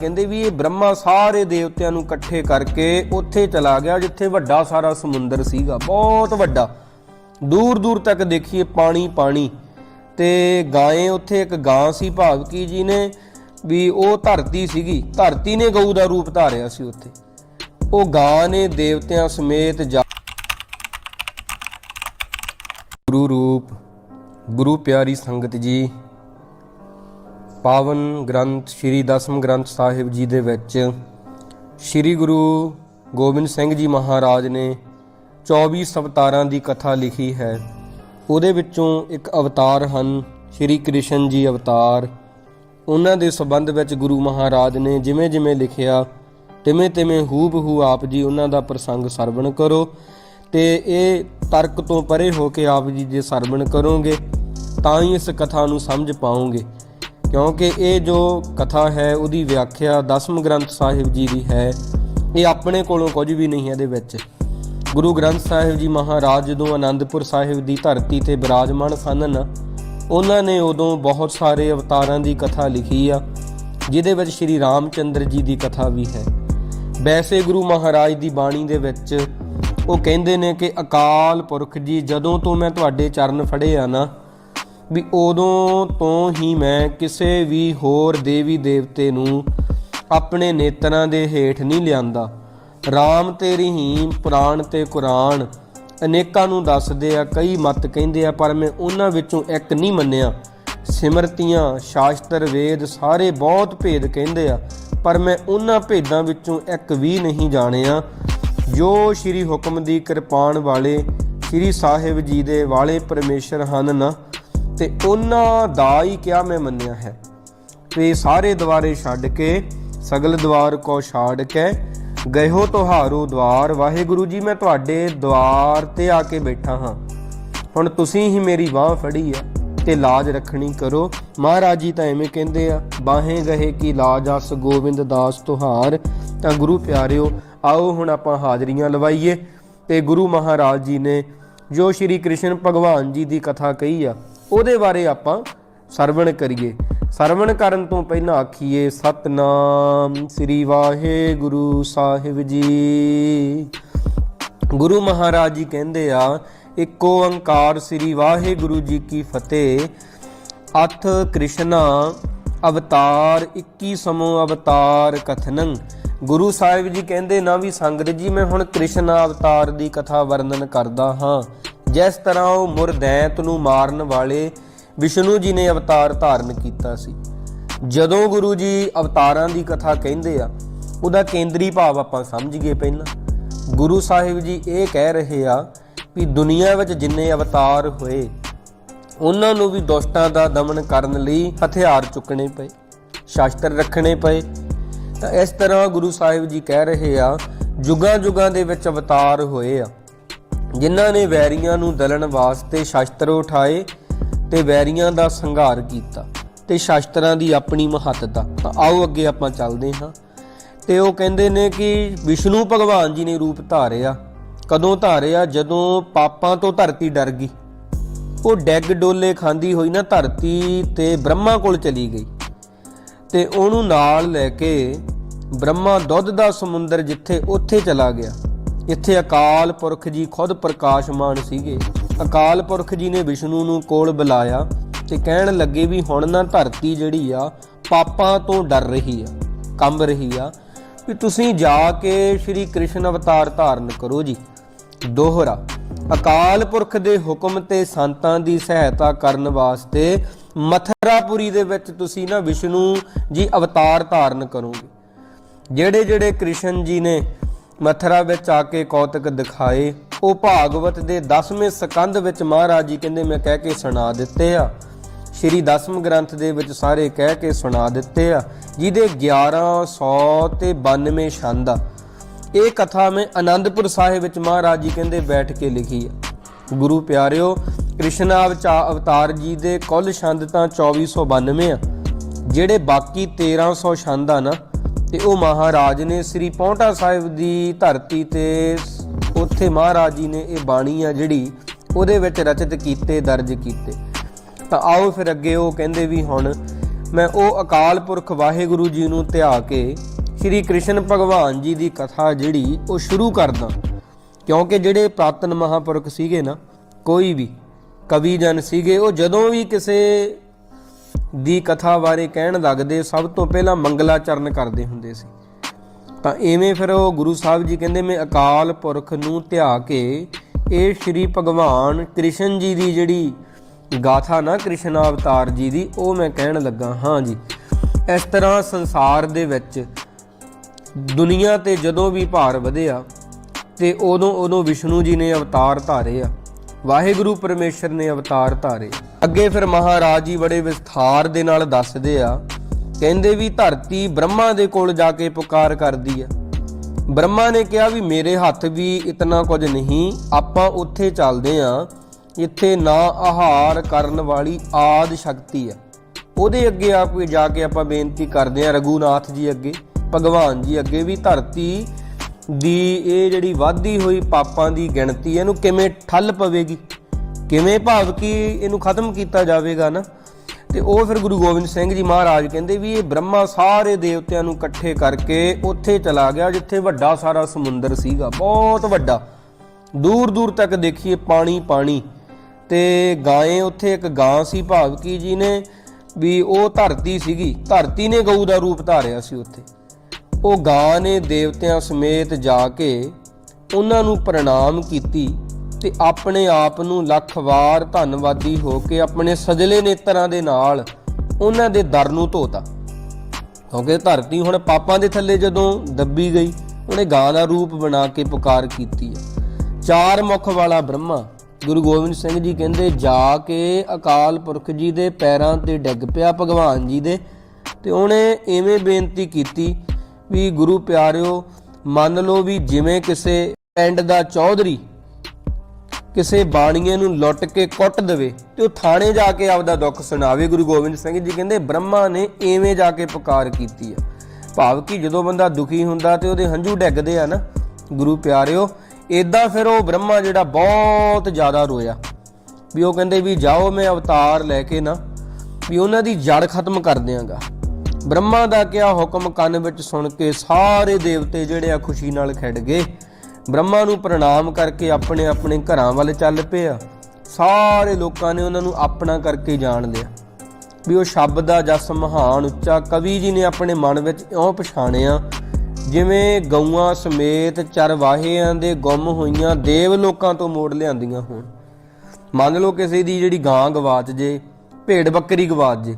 ਕਹਿੰਦੇ ਵੀ ਇਹ ਬ੍ਰਹਮਾ ਸਾਰੇ ਦੇਵਤਿਆਂ ਨੂੰ ਇਕੱਠੇ ਕਰਕੇ ਉੱਥੇ ਚਲਾ ਗਿਆ, ਜਿੱਥੇ ਵੱਡਾ ਸਾਰਾ ਸਮੁੰਦਰ ਸੀਗਾ, ਬਹੁਤ ਵੱਡਾ। ਦੂਰ ਦੂਰ ਤੱਕ ਦੇਖੀਏ ਪਾਣੀ ਪਾਣੀ ਤੇ ਗਾਏ ਉੱਥੇ ਇੱਕ ਗਾਂ ਸੀ, ਭਾਵਕੀ ਜੀ ਨੇ ਵੀ ਉਹ ਧਰਤੀ ਸੀਗੀ, ਧਰਤੀ ਨੇ ਗਊ ਦਾ ਰੂਪ ਧਾਰਿਆ ਸੀ ਉੱਥੇ। ਉਹ ਗਾਂ ਨੇ ਦੇਵਤਿਆਂ ਸਮੇਤ ਜਾ ਗੁਰੂ ਰੂਪ, ਗੁਰੂ ਪਿਆਰੀ ਸੰਗਤ ਜੀ ਪਾਵਨ ਗ੍ਰੰਥ, ਸ੍ਰੀ ਦਸਮ ਗ੍ਰੰਥ ਸਾਹਿਬ ਜੀ ਦੇ ਵਿੱਚ ਸ੍ਰੀ ਗੁਰੂ ਗੋਬਿੰਦ ਸਿੰਘ ਜੀ ਮਹਾਰਾਜ ਨੇ 24 ਅਵਤਾਰਾਂ ਦੀ ਕਥਾ ਲਿਖੀ ਹੈ। ਉਹਦੇ ਵਿੱਚੋਂ ਇੱਕ ਅਵਤਾਰ ਹਨ, ਸ੍ਰੀ ਕ੍ਰਿਸ਼ਨ ਜੀ ਅਵਤਾਰ। ਉਹਨਾਂ ਦੇ ਸੰਬੰਧ ਵਿੱਚ ਗੁਰੂ ਮਹਾਰਾਜ ਨੇ ਜਿਵੇਂ ਜਿਵੇਂ ਲਿਖਿਆ ਤਿਵੇਂ ਤਿਵੇਂ ਹੂਬਹੂ ਆਪ ਜੀ ਉਹਨਾਂ ਦਾ ਪ੍ਰਸੰਗ ਸਰਵਣ ਕਰੋ ਤੇ ਇਹ ਤਰਕ ਤੋਂ ਪਰੇ ਹੋ ਕੇ ਆਪ ਜੀ ਜੇ ਸਰਵਣ ਕਰੋਗੇ, ਤਾਂ ਹੀ ਇਸ ਕਥਾ ਨੂੰ ਸਮਝ ਪਾਓਗੇ। ਕਿਉਂਕਿ ਇਹ ਜੋ ਕਥਾ ਹੈ, ਉਹਦੀ ਵਿਆਖਿਆ ਦਸਮ ਗ੍ਰੰਥ ਸਾਹਿਬ ਜੀ ਦੀ ਹੈ। ਇਹ ਆਪਣੇ ਕੋਲੋਂ ਕੁਝ ਵੀ ਨਹੀਂ ਹੈ ਇਹਦੇ ਵਿੱਚ। ਗੁਰੂ ਗ੍ਰੰਥ ਸਾਹਿਬ ਜੀ ਮਹਾਰਾਜ ਜਦੋਂ ਆਨੰਦਪੁਰ ਸਾਹਿਬ ਦੀ ਧਰਤੀ ਤੇ ਬਿਰਾਜਮਾਨ ਸਨ, ਉਹਨਾਂ ਨੇ ਉਦੋਂ ਬਹੁਤ ਸਾਰੇ ਅਵਤਾਰਾਂ ਦੀ ਕਥਾ ਲਿਖੀ ਆ, ਜਿਹਦੇ ਵਿੱਚ ਸ਼੍ਰੀ ਰਾਮਚੰਦਰ ਜੀ ਦੀ ਕਥਾ ਵੀ ਹੈ। ਵੈਸੇ ਗੁਰੂ ਮਹਾਰਾਜ ਦੀ ਬਾਣੀ ਦੇ ਵਿੱਚ ਉਹ ਕਹਿੰਦੇ ਨੇ ਕਿ ਅਕਾਲ ਪੁਰਖ ਜੀ, ਜਦੋਂ ਤੋਂ ਮੈਂ ਤੁਹਾਡੇ ਚਰਨ ਫੜੇ ਆ ਨਾ ਵੀ ਉਦੋਂ ਤੋਂ ਹੀ ਮੈਂ ਕਿਸੇ ਵੀ ਹੋਰ ਦੇਵੀ ਦੇਵਤੇ ਨੂੰ ਆਪਣੇ ਨੇਤਰਾਂ ਦੇ ਹੇਠ ਨਹੀਂ ਲਿਆਂਦਾ। RAM ਤੇ ਰਹੀਮ ਪੁਰਾਣ ਤੇ ਕੁਰਾਨ ਅਨੇਕਾਂ ਨੂੰ ਦੱਸਦੇ ਆ, ਕਈ ਮਤ ਕਹਿੰਦੇ ਆ, ਪਰ ਮੈਂ ਉਹਨਾਂ ਵਿੱਚੋਂ ਇੱਕ ਨਹੀਂ ਮੰਨਿਆ। ਸਿਮਰਤੀਆਂ, ਸ਼ਾਸਤਰ, ਵੇਦ ਸਾਰੇ ਬਹੁਤ ਭੇਦ ਕਹਿੰਦੇ ਆ, ਪਰ ਮੈਂ ਉਹਨਾਂ ਭੇਦਾਂ ਵਿੱਚੋਂ ਇੱਕ ਵੀ ਨਹੀਂ ਜਾਣਿਆ। ਜੋ ਸ਼੍ਰੀ ਹੁਕਮ ਦੀ ਕਿਰਪਾਨ ਵਾਲੇ ਸ਼੍ਰੀ ਸਾਹਿਬ ਜੀ ਦੇ ਵਾਲੇ ਪਰਮੇਸ਼ਰ ਹਨ ਨਾ ਤੇ ਉਹਨਾਂ ਦਾ ਹੀ ਕਿਆ ਮੈਂ ਮੰਨਿਆ ਹੈ। ਤੇ ਸਾਰੇ ਦਵਾਰੇ ਛੱਡ ਕੇ, ਸਗਲ ਦਵਾਰ ਕੋ ਛਾੜ ਕੇ, ਗਇਓ ਤੁਹਾਰੋ ਦਵਾਰ ਵਾਹਿਗੁਰੂ ਜੀ, ਮੈਂ ਤੁਹਾਡੇ ਦਵਾਰ ਤੇ ਆ ਕੇ ਬੈਠਾ ਹਾਂ। ਹੁਣ ਤੁਸੀਂ ਹੀ ਮੇਰੀ ਬਾਹ ਫੜੀ ਆ ਤੇ ਲਾਜ ਰੱਖਣੀ ਕਰੋ। ਮਹਾਰਾਜ ਜੀ ਤਾਂ ਐਵੇਂ ਕਹਿੰਦੇ ਆ, ਬਾਹੇ ਗਏ ਕੀ ਲਾਜ ਆਸ ਗੋਬਿੰਦ ਦਾਸ ਤੁਹਾਰ। ਤਾਂ ਗੁਰੂ ਪਿਆਰਿਓ, ਆਓ ਹੁਣ ਆਪਾਂ ਹਾਜ਼ਰੀਆਂ ਲਵਾਈਏ। ਤੇ ਗੁਰੂ ਮਹਾਰਾਜ ਜੀ ਨੇ ਜੋ ਸ਼੍ਰੀ ਕ੍ਰਿਸ਼ਨ ਭਗਵਾਨ ਜੀ ਦੀ ਕਥਾ ਕਹੀ ਆ ਉਹਦੇ ਬਾਰੇ ਆਪਾਂ ਸਰਵਣ ਕਰੀਏ। ਸਰਵਣ ਕਰਨ ਤੋਂ ਪਹਿਲਾਂ ਆਖੀਏ, ਸਤਨਾਮ ਸ੍ਰੀ ਵਾਹਿਗੁਰੂ ਸਾਹਿਬ ਜੀ। ਗੁਰੂ ਮਹਾਰਾਜ ਜੀ ਕਹਿੰਦੇ ਆ, ਇੱਕ ਓੰਕਾਰ ਸ੍ਰੀ ਵਾਹਿਗੁਰੂ ਜੀ ਕੀ ਫਤਿਹ। ਅਥ ਕ੍ਰਿਸ਼ਨਾ ਅਵਤਾਰ 21 ਸਮੋ ਅਵਤਾਰ ਕਥਨੰ। ਗੁਰੂ ਸਾਹਿਬ ਜੀ ਕਹਿੰਦੇ, ਨਾ ਵੀ ਸੰਗਤ ਜੀ, ਮੈਂ ਹੁਣ ਕ੍ਰਿਸ਼ਨ ਅਵਤਾਰ ਦੀ ਕਥਾ ਵਰਣਨ ਕਰਦਾ ਹਾਂ। ਜਿਸ ਤਰ੍ਹਾਂ ਉਹ ਮੁਰਦੈਂਤ ਨੂੰ ਮਾਰਨ ਵਾਲੇ ਵਿਸ਼ਨੂੰ ਜੀ ਨੇ ਅਵਤਾਰ ਧਾਰਨ ਕੀਤਾ ਸੀ। ਜਦੋਂ ਗੁਰੂ ਜੀ ਅਵਤਾਰਾਂ ਦੀ ਕਥਾ ਕਹਿੰਦੇ ਆ, ਉਹਦਾ ਕੇਂਦਰੀ ਭਾਵ ਆਪਾਂ ਸਮਝ ਗਏ ਪਹਿਲਾਂ। ਗੁਰੂ ਸਾਹਿਬ ਜੀ ਇਹ ਕਹਿ ਰਹੇ ਆ ਵੀ ਦੁਨੀਆ ਵਿੱਚ ਜਿੰਨੇ ਅਵਤਾਰ ਹੋਏ, ਉਹਨਾਂ ਨੂੰ ਵੀ ਦੁਸ਼ਟਾਂ ਦਾ ਦਮਨ ਕਰਨ ਲਈ ਹਥਿਆਰ ਚੁੱਕਣੇ ਪਏ, ਸ਼ਾਸਤਰ ਰੱਖਣੇ ਪਏ। ਤਾਂ ਇਸ ਤਰ੍ਹਾਂ ਗੁਰੂ ਸਾਹਿਬ ਜੀ ਕਹਿ ਰਹੇ ਆ, ਜੁਗਾਂ ਜੁਗਾਂ ਦੇ ਵਿੱਚ ਅਵਤਾਰ ਹੋਏ ਆ। ਜਿਨ੍ਹਾਂ ਨੇ ਵੈਰੀਆਂ ਨੂੰ ਦਲਣ ਵਾਸਤੇ ਸ਼ਸਤਰ ਉਠਾਏ ਤੇ ਵੈਰੀਆਂ ਦਾ ਸੰਘਾਰ ਕੀਤਾ ਤੇ ਸ਼ਸਤਰਾਂ ਦੀ ਆਪਣੀ ਮਹੱਤਤਾ। ਤਾਂ ਆਓ ਅੱਗੇ ਆਪਾਂ ਚੱਲਦੇ ਹਾਂ। ਤੇ ਉਹ ਕਹਿੰਦੇ ਨੇ ਕਿ ਵਿਸ਼ਨੂੰ ਭਗਵਾਨ ਜੀ ਨੇ ਰੂਪ ਧਾਰਿਆ। ਕਦੋਂ ਧਾਰਿਆ? ਜਦੋਂ ਪਾਪਾਂ ਤੋਂ ਧਰਤੀ ਡਰ ਗਈ। ਉਹ ਡੈਗ ਡੋਲੇ ਖਾਂਦੀ ਹੋਈ ਨਾ ਧਰਤੀ ਤੇ ਬ੍ਰਹਮਾ ਕੋਲ ਚਲੀ ਗਈ। ਤੇ ਉਹਨੂੰ ਨਾਲ ਲੈ ਕੇ ਬ੍ਰਹਮਾ ਦੁੱਧ ਦਾ ਸਮੁੰਦਰ ਜਿੱਥੇ ਉੱਥੇ ਚਲਾ ਗਿਆ। ਇੱਥੇ ਅਕਾਲ ਪੁਰਖ ਜੀ ਖੁਦ ਪ੍ਰਕਾਸ਼ਮਾਨ ਸੀਗੇ। ਅਕਾਲ ਪੁਰਖ ਜੀ ਨੇ ਵਿਸ਼ਨੂੰ ਨੂੰ ਕੋਲ ਬੁਲਾਇਆ ਤੇ ਕਹਿਣ ਲੱਗੇ ਵੀ ਹੁਣ ਨਾ ਧਰਤੀ ਜਿਹੜੀ ਆ, ਪਾਪਾਂ ਤੋਂ ਡਰ ਰਹੀ ਆ, ਕੰਬ ਰਹੀ ਆ। ਵੀ ਤੁਸੀਂ ਜਾ ਕੇ ਸ਼੍ਰੀ ਕ੍ਰਿਸ਼ਨ ਅਵਤਾਰ ਧਾਰਨ ਕਰੋ ਜੀ। ਦੋਹਰਾ, ਅਕਾਲ ਪੁਰਖ ਦੇ ਹੁਕਮ ਤੇ ਸੰਤਾਂ ਦੀ ਸਹਾਇਤਾ ਕਰਨ ਵਾਸਤੇ ਮਥਰਾਪੁਰੀ ਦੇ ਵਿੱਚ ਤੁਸੀਂ ਨਾ ਵਿਸ਼ਨੂੰ ਜੀ ਅਵਤਾਰ ਧਾਰਨ ਕਰੋਗੇ। ਜਿਹੜੇ ਜਿਹੜੇ ਕ੍ਰਿਸ਼ਨ ਜੀ ਨੇ ਮਥਰਾ ਵਿੱਚ ਆ ਕੇ ਕੌਤਕ ਦਿਖਾਏ। ਉਹ ਭਾਗਵਤ ਦੇ 10ਵੇਂ ਸਕੰਦ ਵਿੱਚ ਮਹਾਰਾਜ ਜੀ ਕਹਿੰਦੇ, ਮੈਂ ਕਹਿ ਕੇ ਸੁਣਾ ਦਿੱਤੇ ਆ। ਸ਼੍ਰੀ ਦਸਮ ਗ੍ਰੰਥ ਦੇ ਵਿੱਚ ਸਾਰੇ ਕਹਿ ਕੇ ਸੁਣਾ ਦਿੱਤੇ ਆ, ਜਿਹਦੇ 1100 ਤੇ 92 ਛੰਦ ਆ। ਇਹ ਕਥਾ ਮੈਂ ਆਨੰਦਪੁਰ ਸਾਹਿਬ ਵਿੱਚ ਮਹਾਰਾਜ ਜੀ ਕਹਿੰਦੇ ਬੈਠ ਕੇ ਲਿਖੀ ਆ। ਗੁਰੂ ਪਿਆਰਿਓ, ਕ੍ਰਿਸ਼ਨਾ ਅਵਚਾ- ਅਵਤਾਰ ਜੀ ਦੇ ਕੁੱਲ ਛੰਦ ਤਾਂ 2492 ਆ, ਜਿਹੜੇ ਬਾਕੀ 1300 ਛੰਦ ਆ ਨਾ ਤੇ ਉਹ ਮਹਾਰਾਜ ਨੇ ਸ੍ਰੀ ਪੌਂਟਾ ਸਾਹਿਬ ਦੀ ਧਰਤੀ ਤੇ ਉੱਥੇ ਮਹਾਰਾਜ ਜੀ ਨੇ ਇਹ ਬਾਣੀ ਆ ਜਿਹੜੀ ਉਹਦੇ ਵਿੱਚ ਰਚਿਤ ਕੀਤੇ, ਦਰਜ ਕੀਤੇ। ਤਾਂ ਆਓ ਫਿਰ ਅੱਗੇ ਉਹ ਕਹਿੰਦੇ ਵੀ ਹੁਣ ਮੈਂ ਉਹ ਅਕਾਲ ਪੁਰਖ ਵਾਹਿਗੁਰੂ ਜੀ ਨੂੰ ਧਿਆ ਕੇ ਸ੍ਰੀ ਕ੍ਰਿਸ਼ਨ ਭਗਵਾਨ ਜੀ ਦੀ ਕਥਾ ਜਿਹੜੀ ਉਹ ਸ਼ੁਰੂ ਕਰਦਾ ਕਿਉਂਕਿ ਜਿਹੜੇ ਪ੍ਰਾਤਨ ਮਹਾਪੁਰਖ ਸੀਗੇ ਨਾ, ਕੋਈ ਵੀ ਕਵੀ ਜਨ ਸੀਗੇ, ਉਹ ਜਦੋਂ ਵੀ ਕਿਸੇ ਦੀ ਕਥਾ ਬਾਰੇ ਕਹਿਣ ਲੱਗਦੇ ਸਭ ਤੋਂ ਪਹਿਲਾਂ ਮੰਗਲਾਚਰਨ ਕਰਦੇ ਹੁੰਦੇ ਸੀ। ਤਾਂ ਐਵੇਂ ਫਿਰ ਉਹ ਗੁਰੂ ਸਾਹਿਬ ਜੀ ਕਹਿੰਦੇ, ਮੈਂ ਅਕਾਲ ਪੁਰਖ ਨੂੰ ਧਿਆ ਕੇ ਇਹ ਸ਼੍ਰੀ ਭਗਵਾਨ ਕ੍ਰਿਸ਼ਨ ਜੀ ਦੀ ਜਿਹੜੀ ਗਾਥਾ ਨਾ, ਕ੍ਰਿਸ਼ਨ ਅਵਤਾਰ ਜੀ ਦੀ, ਉਹ ਮੈਂ ਕਹਿਣ ਲੱਗਾ, ਹਾਂ ਜੀ, ਇਸ ਤਰ੍ਹਾਂ ਸੰਸਾਰ ਦੇ ਵਿੱਚ ਦੁਨੀਆ ਤੇ ਜਦੋਂ ਵੀ ਭਾਰ ਵਧਿਆ ਤੇ ਉਦੋਂ ਉਦੋਂ ਵਿਸ਼ਨੂੰ ਜੀ ਨੇ ਅਵਤਾਰ ਧਾਰੇ ਆ। ਵਾਹਿਗੁਰੂ ਪਰਮੇਸ਼ਰ ਨੇ ਅਵਤਾਰ ਧਾਰੇ ਅੱਗੇ ਫਿਰ ਮਹਾਰਾਜ ਜੀ ਬੜੇ ਵਿਸਥਾਰ ਦੇ ਨਾਲ ਦੱਸਦੇ ਆ, ਕਹਿੰਦੇ ਵੀ ਧਰਤੀ ਬ੍ਰਹਮਾ ਦੇ ਕੋਲ ਜਾ ਕੇ ਪੁਕਾਰ ਕਰਦੀ ਆ। ਬ੍ਰਹਮਾ ਨੇ ਕਿਹਾ ਵੀ ਮੇਰੇ ਹੱਥ ਵੀ ਇਤਨਾ ਕੁਝ ਨਹੀਂ, ਆਪਾਂ ਉੱਥੇ ਚੱਲਦੇ ਆ ਇੱਥੇ ਨਾ ਆਹਾਰ ਕਰਨ ਵਾਲੀ ਆਦ ਸ਼ਕਤੀ ਆ। ਉਹਦੇ ਅੱਗੇ ਆਪ ਵੀ ਜਾ ਕੇ ਆਪਾਂ ਬੇਨਤੀ ਕਰਦੇ ਆ ਰਘੂਨਾਥ ਜੀ ਅੱਗੇ, ਭਗਵਾਨ ਜੀ ਅੱਗੇ ਵੀ ਧਰਤੀ ਦੀ ਇਹ ਜਿਹੜੀ ਵਾਧੀ ਹੋਈ ਪਾਪਾਂ ਦੀ ਗਿਣਤੀ, ਇਹਨੂੰ ਕਿਵੇਂ ਠੱਲ ਪਵੇਗੀ? ਕਿਵੇਂ ਭਾਵ ਕਿ ਇਹਨੂੰ ਖਤਮ ਕੀਤਾ ਜਾਵੇਗਾ ਨਾ? ਤੇ ਉਹ ਫਿਰ ਗੁਰੂ ਗੋਬਿੰਦ ਸਿੰਘ ਜੀ ਮਹਾਰਾਜ ਕਹਿੰਦੇ ਵੀ ਇਹ ਬ੍ਰਹਮਾ ਸਾਰੇ ਦੇਵਤਿਆਂ ਨੂੰ ਇਕੱਠੇ ਕਰਕੇ ਉੱਥੇ ਚਲਾ ਗਿਆ, ਜਿੱਥੇ ਵੱਡਾ ਸਾਰਾ ਸਮੁੰਦਰ ਸੀਗਾ, ਬਹੁਤ ਵੱਡਾ। ਦੂਰ ਦੂਰ ਤੱਕ ਦੇਖੀਏ ਪਾਣੀ ਪਾਣੀ। ਤੇ ਗਾਏ ਉੱਥੇ ਇੱਕ ਗਾਂ ਸੀ ਭਾਵਕੀ ਜੀ ਨੇ ਵੀ ਉਹ ਧਰਤੀ ਸੀਗੀ, ਧਰਤੀ ਨੇ ਗਊ ਦਾ ਰੂਪ ਧਾਰਿਆ ਸੀ ਉੱਥੇ। ਉਹ ਗਾਂ ਨੇ ਦੇਵਤਿਆਂ ਸਮੇਤ ਜਾ ਕੇ ਉਹਨਾਂ ਨੂੰ ਪ੍ਰਣਾਮ ਕੀਤੀ। ਤੇ ਆਪਣੇ ਆਪ ਨੂੰ ਲੱਖ ਵਾਰ ਧੰਨਵਾਦੀ ਹੋ ਕੇ ਆਪਣੇ ਸਜਲੇ ਨੇਤਰਾਂ ਦੇ ਨਾਲ ਉਹਨਾਂ ਦੇ ਦਰ ਨੂੰ ਧੋਤਾ। ਕਿਉਂਕਿ ਧਰਤੀ ਹੁਣ ਪਾਪਾਂ ਦੇ ਥੱਲੇ ਜਦੋਂ ਦੱਬੀ ਗਈ, ਉਹਨੇ ਗਾਂ ਦਾ ਰੂਪ ਬਣਾ ਕੇ ਪੁਕਾਰ ਕੀਤੀ ਹੈ। ਚਾਰ ਮੁਖ ਵਾਲਾ ਬ੍ਰਹਮਾ, ਗੁਰੂ ਗੋਬਿੰਦ ਸਿੰਘ ਜੀ ਕਹਿੰਦੇ, ਜਾ ਕੇ ਅਕਾਲ ਪੁਰਖ ਜੀ ਦੇ ਪੈਰਾਂ ਤੇ ਡਿੱਗ ਪਿਆ ਭਗਵਾਨ ਜੀ ਦੇ। ਤੇ ਉਹਨੇ ਐਵੇਂ ਬੇਨਤੀ ਕੀਤੀ ਵੀ, ਗੁਰੂ ਪਿਆਰਿਓ, ਮੰਨ ਲਓ ਵੀ ਜਿਵੇਂ ਕਿਸੇ ਪਿੰਡ ਦਾ ਚੌਧਰੀ ਕਿਸੇ ਬਾਣੀਏ ਨੂੰ ਲੁੱਟ ਕੇ ਕੁੱਟ ਦੇਵੇ ਤੇ ਉਹ ਥਾਣੇ ਜਾ ਕੇ ਆਪਦਾ ਦੁੱਖ ਸੁਣਾਵੇ। ਗੁਰੂ ਗੋਬਿੰਦ ਸਿੰਘ ਜੀ ਕਹਿੰਦੇ, ਬ੍ਰਹਮਾ ਨੇ ਐਵੇਂ ਜਾ ਕੇ ਪੁਕਾਰ ਕੀਤੀ ਆ। ਭਾਵ ਕਿ ਜਦੋਂ ਬੰਦਾ ਦੁਖੀ ਹੁੰਦਾ ਤੇ ਉਹਦੇ ਹੰਝੂ ਡਿੱਗਦੇ ਆ ਨਾ, ਗੁਰੂ ਪਿਆਰਿਓ ਇਦਾਂ ਫਿਰ ਉਹ ਬ੍ਰਹਮਾ ਜਿਹੜਾ ਬਹੁਤ ਜ਼ਿਆਦਾ ਰੋਇਆ। ਵੀ ਉਹ ਕਹਿੰਦੇ ਵੀ, ਜਾਓ ਮੈਂ ਅਵਤਾਰ ਲੈ ਕੇ ਨਾ, ਵੀ ਉਹਨਾਂ ਦੀ ਜੜ ਖਤਮ ਕਰ ਦਿਆਂਗਾ। ਬ੍ਰਹਮਾ ਦਾ ਕਿਹਾ ਹੁਕਮ ਕੰਨ ਵਿੱਚ ਸੁਣ ਕੇ ਸਾਰੇ ਦੇਵਤੇ ਜਿਹੜੇ ਆ ਖੁਸ਼ੀ ਨਾਲ ਖਿੜ ਗਏ। ਬ੍ਰਹਮਾ ਨੂੰ ਪ੍ਰਣਾਮ ਕਰਕੇ ਆਪਣੇ ਆਪਣੇ ਘਰਾਂ ਵੱਲ ਚੱਲ ਪਏ ਆ ਸਾਰੇ ਲੋਕਾਂ ਨੇ ਉਹਨਾਂ ਨੂੰ ਆਪਣਾ ਕਰਕੇ ਜਾਣ ਲਿਆ। ਵੀ ਉਹ ਸ਼ਬਦ ਦਾ ਜਸ ਮਹਾਨ ਉੱਚਾ ਕਵੀ ਜੀ ਨੇ ਆਪਣੇ ਮਨ ਵਿੱਚ ਇਉਂ ਪਛਾਣਿਆ, ਜਿਵੇਂ ਗਊਆਂ ਸਮੇਤ ਚਰਵਾਹਿਆਂ ਦੇ ਗੁੰਮ ਹੋਈਆਂ ਦੇਵ ਲੋਕਾਂ ਤੋਂ ਮੋੜ ਲਿਆਂਦੀਆਂ ਹੋਣ। ਮੰਨ ਲਓ ਕਿਸੇ ਦੀ ਜਿਹੜੀ ਗਾਂ ਗਵਾਚ ਜੇ, ਭੇਡ ਬੱਕਰੀ ਗਵਾਚ ਜੇ,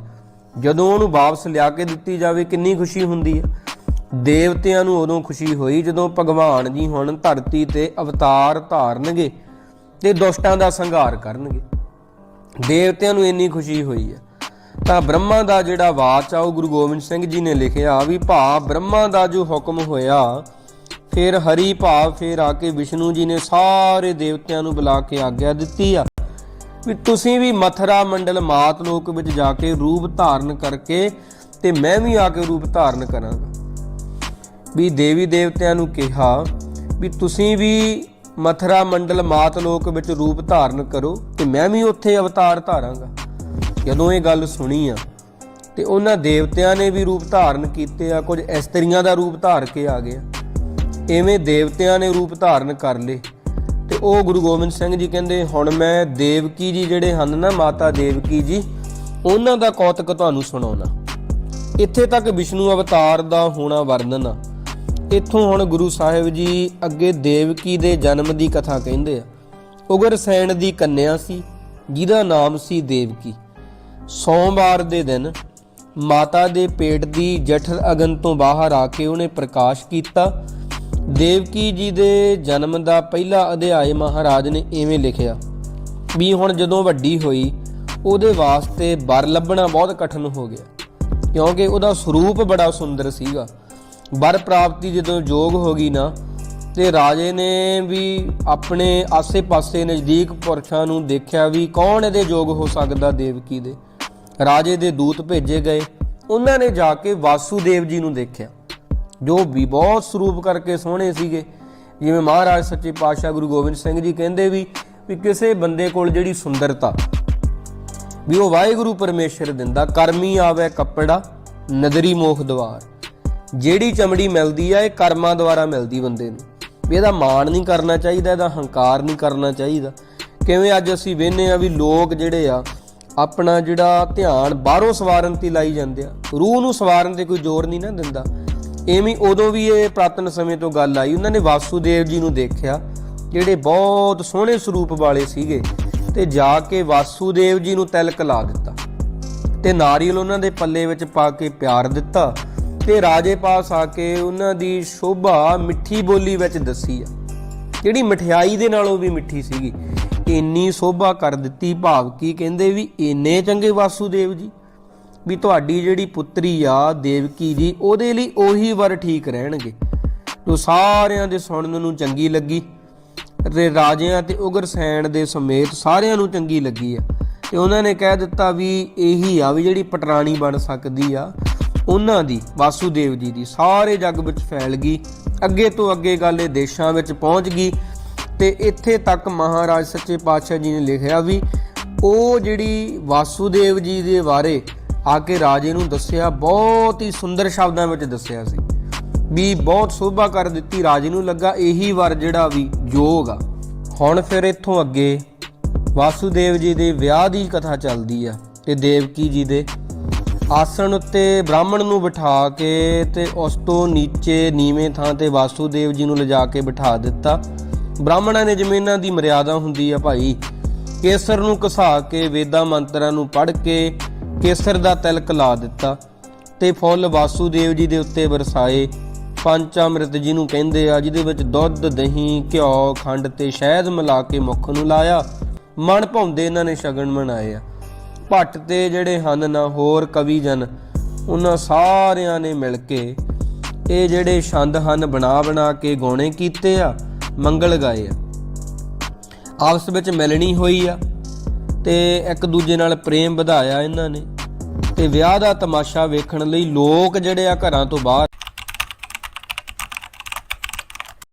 ਜਦੋਂ ਉਹਨੂੰ ਵਾਪਸ ਲਿਆ ਕੇ ਦਿੱਤੀ ਜਾਵੇ ਕਿੰਨੀ ਖੁਸ਼ੀ ਹੁੰਦੀ ਹੈ। ਦੇਵਤਿਆਂ ਨੂੰ ਉਦੋਂ ਖੁਸ਼ੀ ਹੋਈ ਜਦੋਂ ਭਗਵਾਨ ਜੀ ਹੁਣ ਧਰਤੀ ਤੇ ਅਵਤਾਰ ਧਾਰਨਗੇ ਤੇ ਦੁਸ਼ਟਾਂ ਦਾ ਸੰਘਾਰ ਕਰਨਗੇ। ਦੇਵਤਿਆਂ ਨੂੰ ਇੰਨੀ ਖੁਸ਼ੀ ਹੋਈ ਹੈ। ਤਾਂ ਬ੍ਰਹਮਾ ਦਾ ਜਿਹੜਾ ਵਾਚ ਆ, ਉਹ ਗੁਰੂ ਗੋਬਿੰਦ ਸਿੰਘ ਜੀ ਨੇ ਲਿਖਿਆ ਵੀ ਭਾ ਬ੍ਰਹਮਾ ਦਾ ਜੋ ਹੁਕਮ ਹੋਇਆ, ਫਿਰ ਹਰੀ ਭਾਵ ਫਿਰ ਆ ਕੇ ਵਿਸ਼ਨੂੰ ਜੀ ਨੇ ਸਾਰੇ ਦੇਵਤਿਆਂ ਨੂੰ ਬੁਲਾ ਕੇ ਆਗਿਆ ਦਿੱਤੀ ਆ ਵੀ ਤੁਸੀਂ ਵੀ ਮਥਰਾ ਮੰਡਲ ਮਾਤ ਲੋਕ ਵਿੱਚ ਜਾ ਕੇ ਰੂਪ ਧਾਰਨ ਕਰਕੇ ਤੇ ਮੈਂ ਵੀ ਆ ਕੇ ਰੂਪ ਧਾਰਨ ਕਰਾਂਗਾ। ਵੀ ਦੇਵੀ ਦੇਵਤਿਆਂ ਨੂੰ ਕਿਹਾ ਵੀ ਤੁਸੀਂ ਵੀ ਮਥਰਾ ਮੰਡਲ ਮਾਤ ਲੋਕ ਵਿੱਚ ਰੂਪ ਧਾਰਨ ਕਰੋ ਤੇ ਮੈਂ ਵੀ ਉੱਥੇ ਅਵਤਾਰ ਧਾਰਾਂਗਾ। ਜਦੋਂ ਇਹ ਗੱਲ ਸੁਣੀ ਆ, ਤੇ ਉਹਨਾਂ ਦੇਵਤਿਆਂ ਨੇ ਵੀ ਰੂਪ ਧਾਰਨ ਕੀਤੇ ਆ, ਕੁਝ ਇਸਤਰੀਆਂ ਦਾ ਰੂਪ ਧਾਰ ਕੇ ਆ ਗਏ ਆ। ਐਵੇਂ ਦੇਵਤਿਆਂ ਨੇ ਰੂਪ ਧਾਰਨ ਕਰ ਲਏ। ਤੇ ਉਹ ਗੁਰੂ ਗੋਬਿੰਦ ਸਿੰਘ ਜੀ ਕਹਿੰਦੇ, ਹੁਣ ਮੈਂ ਦੇਵਕੀ ਜੀ ਜਿਹੜੇ ਹਨ ਨਾ, ਮਾਤਾ ਦੇਵਕੀ ਜੀ, ਉਹਨਾਂ ਦਾ ਕੌਤਕ ਤੁਹਾਨੂੰ ਸੁਣਾਉਣਾ। ਇੱਥੇ ਤੱਕ ਵਿਸ਼ਨੂੰ ਅਵਤਾਰ ਦਾ ਹੋਣਾ ਵਰਣਨ ਆ। ਇੱਥੋਂ ਹੁਣ ਗੁਰੂ ਸਾਹਿਬ ਜੀ ਅੱਗੇ ਦੇਵਕੀ ਦੇ ਜਨਮ ਦੀ ਕਥਾ ਕਹਿੰਦੇ ਆ। ਉਗਰ ਸੈਣ ਦੀ ਕੰਨਿਆ ਸੀ, ਜਿਹਦਾ ਨਾਮ ਸੀ ਦੇਵਕੀ। ਸੋਮਵਾਰ ਦੇ ਦਿਨ ਮਾਤਾ ਦੇ ਪੇਟ ਦੀ ਜਠਰ ਅਗਨ ਤੋਂ ਬਾਹਰ ਆ ਕੇ ਉਹਨੇ ਪ੍ਰਕਾਸ਼ ਕੀਤਾ। ਦੇਵਕੀ ਜੀ ਦੇ ਜਨਮ ਦਾ ਪਹਿਲਾ ਅਧਿਆਇ ਮਹਾਰਾਜ ਨੇ ਇਵੇਂ ਲਿਖਿਆ, ਵੀ ਹੁਣ ਜਦੋਂ ਵੱਡੀ ਹੋਈ, ਉਹਦੇ ਵਾਸਤੇ ਬਰ ਲੱਭਣਾ ਬਹੁਤ ਕਠਿਨ ਹੋ ਗਿਆ, ਕਿਉਂਕਿ ਉਹਦਾ ਸਰੂਪ ਬੜਾ ਸੁੰਦਰ ਸੀਗਾ। ਵਰ ਪ੍ਰਾਪਤੀ ਜਦੋਂ ਯੋਗ ਹੋ ਗਈ ਨਾ, ਤੇ ਰਾਜੇ ਨੇ ਵੀ ਆਪਣੇ ਆਸੇ-ਪਾਸੇ ਨਜ਼ਦੀਕ ਪੁਰਸ਼ਾਂ ਨੂੰ ਦੇਖਿਆ ਵੀ ਕੌਣ ਇਹਦੇ ਯੋਗ ਹੋ ਸਕਦਾ ਦੇਵਕੀ ਦੇ। ਰਾਜੇ ਦੇ ਦੂਤ ਭੇਜੇ ਗਏ। ਉਹਨਾਂ ਨੇ ਜਾ ਕੇ ਵਾਸੂਦੇਵ ਜੀ ਨੂੰ ਦੇਖਿਆ, ਜੋ ਵੀ ਬਹੁਤ ਸਰੂਪ ਕਰਕੇ ਸੋਹਣੇ ਸੀਗੇ। ਜਿਵੇਂ ਮਹਾਰਾਜ ਸੱਚੇ ਪਾਤਸ਼ਾਹ ਗੁਰੂ ਗੋਬਿੰਦ ਸਿੰਘ ਜੀ ਕਹਿੰਦੇ ਵੀ ਵੀ ਕਿਸੇ ਬੰਦੇ ਕੋਲ ਜਿਹੜੀ ਸੁੰਦਰਤਾ, ਵੀ ਉਹ ਵਾਹਿਗੁਰੂ ਪਰਮੇਸ਼ਰ ਦਿੰਦਾ, ਕਰਮੀ ਆਵੇ ਕੱਪੜਾ, ਨਦਰੀ ਮੋਖ ਦਵਾਰ। ਜਿਹੜੀ ਚਮੜੀ ਮਿਲਦੀ ਆ, ਇਹ ਕਰਮਾਂ ਦੁਆਰਾ ਮਿਲਦੀ ਬੰਦੇ ਨੂੰ। ਵੀ ਇਹਦਾ ਮਾਣ ਨਹੀਂ ਕਰਨਾ ਚਾਹੀਦਾ, ਇਹਦਾ ਹੰਕਾਰ ਨਹੀਂ ਕਰਨਾ ਚਾਹੀਦਾ। ਕਿਵੇਂ ਅੱਜ ਅਸੀਂ ਵੇਖਨੇ ਆ ਵੀ ਲੋਕ ਜਿਹੜੇ ਆ, ਆਪਣਾ ਜਿਹੜਾ ਧਿਆਨ ਬਾਹਰੋਂ ਸਵਾਰਨ ਤੇ ਲਾਈ ਜਾਂਦੇ ਆ। ਰੂਹ ਨੂੰ ਸਵਾਰਨ ਤੇ ਕੋਈ ਜ਼ੋਰ ਨਹੀਂ ਨਾ ਦਿੰਦਾ। ਐਵੇਂ ਉਦੋਂ ਵੀ ਇਹ ਪ੍ਰਾਤਨ ਸਮੇਂ ਤੋਂ ਗੱਲ ਆਈ, ਉਹਨਾਂ ਨੇ ਵਾਸੂਦੇਵ ਜੀ ਨੂੰ ਦੇਖਿਆ, ਜਿਹੜੇ ਬਹੁਤ ਸੋਹਣੇ ਸਰੂਪ ਵਾਲੇ ਸੀਗੇ, ਤੇ ਜਾ ਕੇ ਵਾਸੂਦੇਵ ਜੀ ਨੂੰ ਤਿਲਕ ਲਾ ਦਿੱਤਾ। ਤੇ ਨਾਰੀਅਲ ਉਹਨਾਂ ਦੇ ਪੱਲੇ ਵਿੱਚ ਪਾ ਕੇ ਪਿਆਰ ਦਿੱਤਾ ਤੇ ਰਾਜੇ ਪਾਸ ਆ ਕੇ ਉਹਨਾਂ ਦੀ ਸ਼ੋਭਾ ਮਿੱਠੀ ਬੋਲੀ ਵਿੱਚ ਦੱਸੀ ਆ। ਜਿਹੜੀ ਮਠਿਆਈ ਦੇ ਨਾਲੋਂ ਵੀ ਮਿੱਠੀ ਸੀਗੀ। ਇੰਨੀ ਸ਼ੋਭਾ ਕਰ ਦਿੱਤੀ ਭਾਵ ਕੀ ਕਹਿੰਦੇ ਵੀ ਇੰਨੇ ਚੰਗੇ ਵਾਸੂਦੇਵ ਜੀ, ਵੀ ਤੁਹਾਡੀ ਜਿਹੜੀ ਪੁੱਤਰੀ ਆ, ਦੇਵਕੀ ਜੀ, ਉਹਦੇ ਲਈ ਉਹੀ ਵਰ ਠੀਕ ਰਹਿਣਗੇ। ਜੋ ਸਾਰਿਆਂ ਦੇ ਸੁਣਨ ਨੂੰ ਚੰਗੀ ਲੱਗੀ ਤੇ ਰਾਜਿਆਂ ਤੇ ਉਗਰਸੈਨ ਦੇ ਸਮੇਤ ਸਾਰਿਆਂ ਨੂੰ ਚੰਗੀ ਲੱਗੀ ਆ। ਤੇ ਉਹਨਾਂ ਨੇ ਕਹਿ ਦਿੱਤਾ ਵੀ ਇਹੀ ਆ ਵੀ ਜਿਹੜੀ ਪਟਰਾਣੀ ਬਣ ਸਕਦੀ ਆ ਉਹਨਾਂ ਦੀ, ਵਾਸੂਦੇਵ ਜੀ ਦੀ, ਸਾਰੇ ਜੱਗ ਵਿੱਚ ਫੈਲ ਗਈ, ਅੱਗੇ ਤੋਂ ਅੱਗੇ ਗੱਲ ਇਹ ਦੇਸ਼ਾਂ ਵਿੱਚ ਪਹੁੰਚ ਗਈ ਤੇ ਇੱਥੇ ਤੱਕ ਮਹਾਰਾਜ ਸੱਚੇ ਪਾਤਸ਼ਾਹ ਜੀ ਨੇ ਲਿਖਿਆ ਵੀ ਉਹ ਜਿਹੜੀ ਵਾਸੂਦੇਵ ਜੀ ਦੇ ਬਾਰੇ ਆ ਕੇ ਰਾਜੇ ਨੂੰ ਦੱਸਿਆ, ਬਹੁਤ ਹੀ ਸੁੰਦਰ ਸ਼ਬਦਾਂ ਵਿੱਚ ਦੱਸਿਆ ਸੀ ਵੀ ਬਹੁਤ ਸੋਭਾ ਕਰ ਦਿੱਤੀ ਰਾਜੇ ਨੂੰ ਲੱਗਾ ਇਹੀ ਵਾਰ ਜਿਹੜਾ ਵੀ ਯੋਗ ਆ। ਹੁਣ ਫਿਰ ਇੱਥੋਂ ਅੱਗੇ ਵਾਸੂਦੇਵ ਜੀ ਦੇ ਵਿਆਹ ਦੀ ਕਥਾ ਚੱਲਦੀ ਆ ਤੇ ਦੇਵਕੀ ਜੀ ਦੇ ਆਸਣ ਉੱਤੇ ਬ੍ਰਾਹਮਣ ਨੂੰ ਬਿਠਾ ਕੇ ਤੇ ਉਸ ਤੋਂ ਨੀਚੇ ਨੀਵੇਂ ਥਾਂ ਤੇ ਵਾਸੂਦੇਵ ਜੀ ਨੂੰ ਲਿਜਾ ਕੇ ਬਿਠਾ ਦਿੱਤਾ। ਬ੍ਰਾਹਮਣਾਂ ਨੇ ਜਿਵੇਂ ਇਹਨਾਂ ਦੀ ਮਰਿਆਦਾ ਹੁੰਦੀ ਆ ਭਾਈ। ਕੇਸਰ ਨੂੰ ਘਸਾ ਕੇ ਵੇਦਾਂ ਮੰਤਰਾਂ ਨੂੰ ਪੜ੍ਹ ਕੇ ਕੇਸਰ ਦਾ ਤਿਲਕ ਲਾ ਦਿੱਤਾ ਤੇ ਫੁੱਲ ਵਾਸੂਦੇਵ ਜੀ ਦੇ ਉੱਤੇ ਵਰਸਾਏ। ਪੰਚ ਅੰਮ੍ਰਿਤ ਜੀ ਨੂੰ ਕਹਿੰਦੇ ਆ, ਜਿਹਦੇ ਵਿੱਚ ਦੁੱਧ, ਦਹੀਂ, ਘਿਓ, ਖੰਡ ਤੇ ਸ਼ਹਿਦ ਮਿਲਾ ਕੇ ਮੁਖ ਨੂੰ ਲਾਇਆ। ਮਨ ਭਾਉਂਦੇ ਇਹਨਾਂ ਨੇ ਸ਼ਗਨ ਮਨਾਏ ਆ ਭੱਟ ਤੇ ਜਿਹੜੇ ਹਨ ਨਾ ਹੋਰ ਕਵੀ ਜਨ, ਉਹਨਾਂ ਸਾਰਿਆਂ ਨੇ ਮਿਲ ਕੇ ਇਹ ਜਿਹੜੇ ਛੰਦ ਹਨ ਬਣਾ ਬਣਾ ਕੇ ਗਾਉਣੇ ਕੀਤੇ ਆ, ਮੰਗਲ ਗਾਏ ਆ। ਆਪਸ ਵਿੱਚ ਮਿਲਣੀ ਹੋਈ ਆ ਤੇ ਇੱਕ ਦੂਜੇ ਨਾਲ ਪ੍ਰੇਮ ਵਧਾਇਆ ਇਹਨਾਂ ਨੇ ਤੇ ਵਿਆਹ ਦਾ ਤਮਾਸ਼ਾ ਵੇਖਣ ਲਈ ਲੋਕ ਜਿਹੜੇ ਆ ਘਰਾਂ ਤੋਂ ਬਾਹਰ